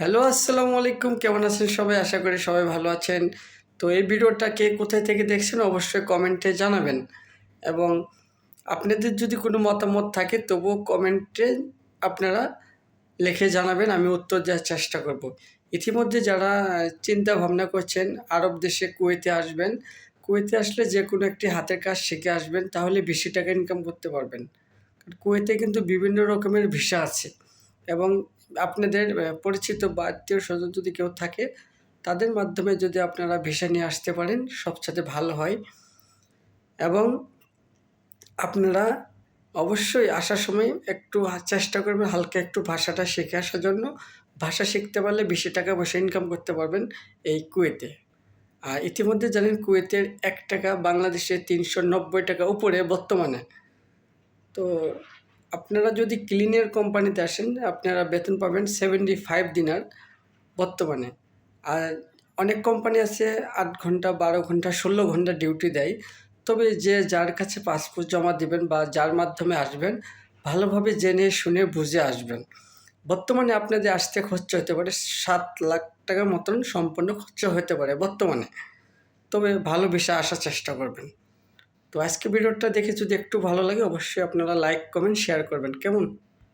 Hello, আসসালামু আলাইকুম। কেমন আছেন সবাই? আশা করি সবাই ভালো আছেন। তো এই ভিডিওটা কে কোথায় থেকে দেখছেন অবশ্যই কমেন্টে জানাবেন। এবং আপনাদের যদি কোনো মতামত থাকে, তবুও কমেন্টে আপনারা লিখে জানাবেন, আমি উত্তর দেওয়ার চেষ্টা করব। ইতিমধ্যে যারা চিন্তা ভাবনা করছেন, আরব দেশে কুয়েতে আসবেন, কুয়েতে আসলে যে কোনো একটি হাতের কাজ শিখে আসবেন, তাহলে বেশি টাকা ইনকাম করতে পারবেন। কুয়েতে কিন্তু বিভিন্ন রকমের ভিসা আছে। এবং আপনাদের পরিচিত বা আত্মীয় স্বজন যদি কেউ থাকে, তাদের মাধ্যমে যদি আপনারা ভিসা নিয়ে আসতে পারেন সবচেয়ে ভালো হয়। এবং আপনারা অবশ্যই আসার সময় একটু চেষ্টা করবেন হালকা একটু ভাষাটা শিখে আসার জন্য। ভাষা শিখতে পারলে বেশি টাকা পয়সা ইনকাম করতে পারবেন এই কুয়েতে। আর ইতিমধ্যে জানেন কুয়েতের এক টাকা বাংলাদেশে তিনশো নব্বই টাকা উপরে বর্তমানে। তো আপনারা যদি ক্লিনের কোম্পানিতে আসেন, আপনারা বেতন পাবেন সেভেন্টি ফাইভ দিনার বর্তমানে। আর অনেক কোম্পানি আছে, আট ঘণ্টা, বারো ঘণ্টা, ষোলো ঘণ্টা ডিউটি দেয়। তবে যে যার কাছে পাসপোর্ট জমা দিবেন বা যার মাধ্যমে আসবেন, ভালোভাবে জেনে শুনে বুঝে আসবেন। বর্তমানে আপনাদের আসতে খরচা হতে পারে সাত লাখ টাকার মতন সম্পূর্ণ খরচা হতে পারে বর্তমানে। তবে ভালো বিষয় আসার চেষ্টা করবেন। তো আজকে ভিডিওটা দেখে যদি একটু ভালো লাগে, অবশ্যই আপনারা লাইক কমেন্ট শেয়ার করবেন। কেমন?